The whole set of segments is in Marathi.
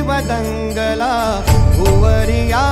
शिवदङ्गला भुवरिया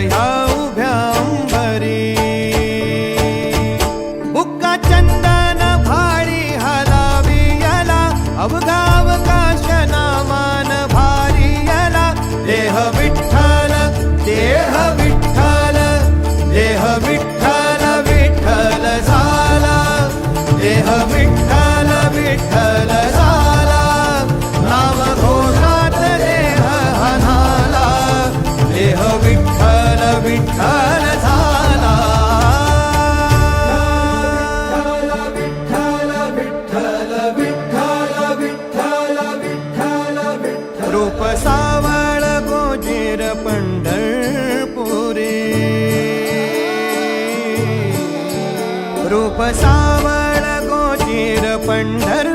yaa सावळ गोचीर पंढर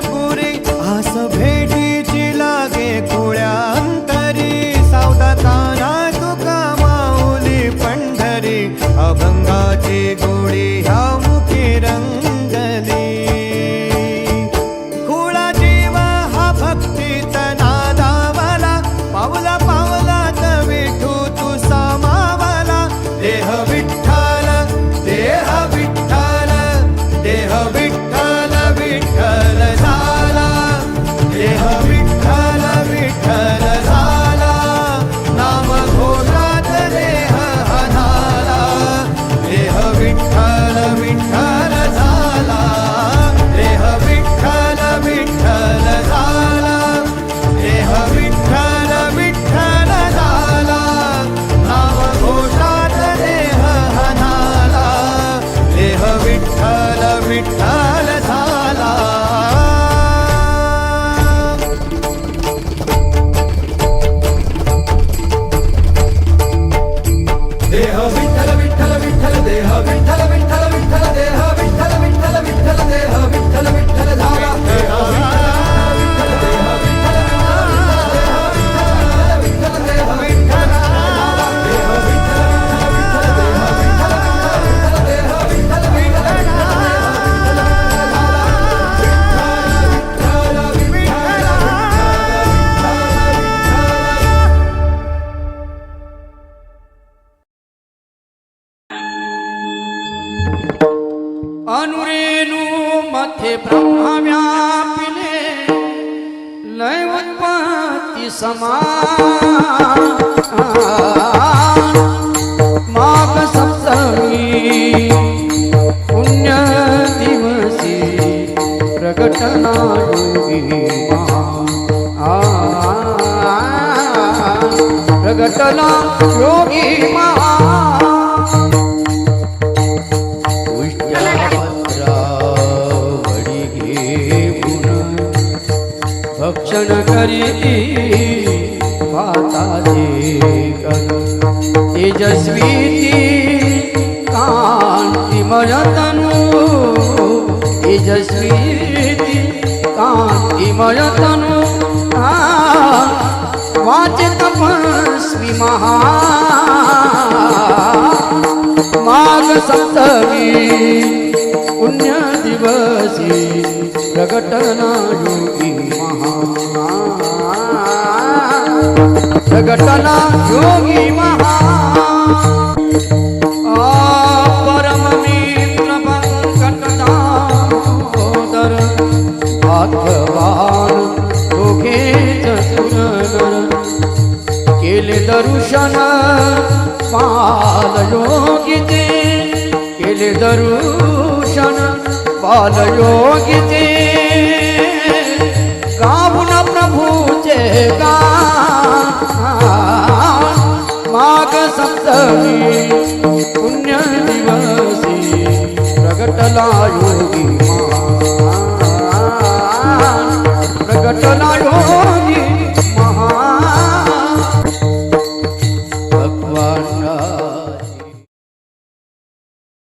मध्ये ब्रह्मव्यापिले लय उत्पत्ती समा माघ सप्तमी पुण्य दिवसी प्रकटना प्रगटना योगी दर्शन करी माता जी कर तेजस्वी कांति मरतनु तेजस्वी कांति मरतनु वाच तपस्वी महा। माघ सप्तमी पुण्य दिवसी। प्रगटनायोगी महामुना प्रगटना योगी महा परममित्रपङ्कटदामोदर भागवान् दोघे चतुरनर केले दर्शन पाल योगिते केले दरु बाल योगी जी। गावन प्रभु जे माघ सप्तमी पुण्य दिवसी योगी।